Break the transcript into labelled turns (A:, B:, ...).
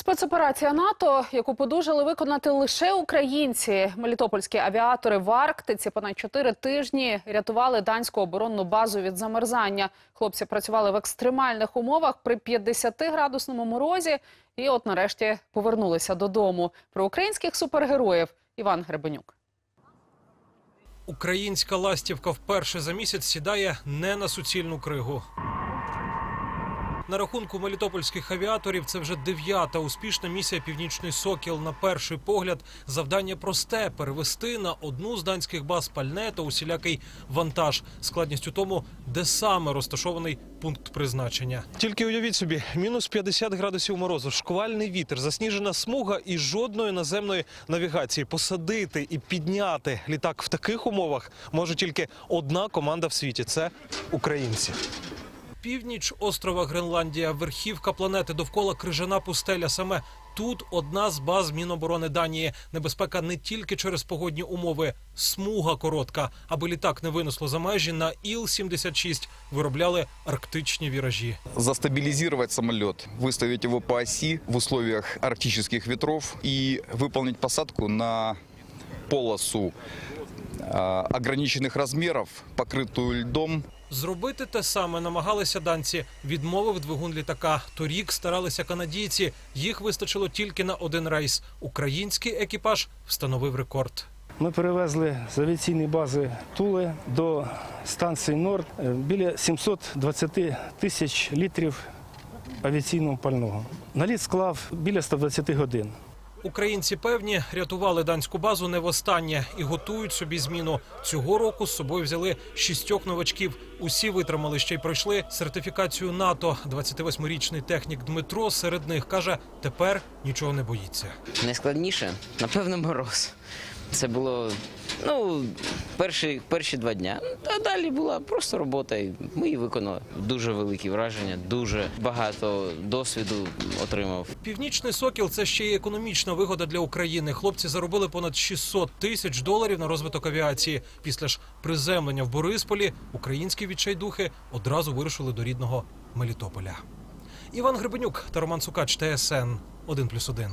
A: Спецоперація НАТО, яку подужали виконати лише українці. Мелітопольські авіатори в Арктиці понад чотири тижні рятували данську оборонну базу від замерзання. Хлопці працювали в екстремальних умовах при 50-градусному морозі і от нарешті повернулися додому. Про українських супергероїв Іван Гребенюк.
B: Українська ластівка вперше за місяць сідає не на суцільну кригу. На рахунку мелітопольських авіаторів це вже дев'ята успішна місія Північний Сокіл. На перший погляд завдання просте перевести на одну з данських баз пальне та усілякий вантаж. Складність у тому, де саме розташований пункт призначення. Тільки уявіть собі, мінус 50 градусів морозу, шквальний вітер, засніжена смуга і жодної наземної навігації. Посадити і підняти літак в таких умовах може тільки одна команда в світі це українці Північ острова Гренландія, верхівка планети довкола крижана пустеля. Саме тут одна з баз Міноборони Данії. Небезпека не тільки через погодні умови, смуга коротка. Аби літак не винесло за межі на Іл-76 виробляли арктичні віражі.
C: застабилизировать самолет, выставить его по оси в условиях арктических ветров и выполнить посадку на полосу а, ограниченных размеров, покрытую льдом.
B: Зробити те саме намагалися данці. Відмовив двигун літака. Торік старалися канадійці. Їх вистачило тільки на один рейс. Український екіпаж встановив рекорд.
D: Ми перевезли з авіаційної бази Туле до станції Норд е, біля 720 тисяч літрів авіаційного пального. Наліт склав біля 120 годин.
B: Українці певні рятували данську базу не востаннє і готують собі зміну. Цього року з собою взяли шістьох новачків. Усі витримали ще й пройшли сертифікацію НАТО. 28-річний технік Дмитро серед них каже, тепер нічого не боїться.
E: Найскладніше, напевно, мороз. Це було ну, перші, перші два дня. А далі була просто робота. і Ми її виконали. Дуже великі враження, дуже багато досвіду отримав.
B: Північний сокіл це ще й економічна вигода для України. Хлопці заробили понад 600 тисяч доларів на розвиток авіації. Після ж приземлення в Борисполі українські відчайдухи одразу вирушили до рідного Мелітополя. Іван Гребенюк та Роман Сукач, ТСН 1+,1.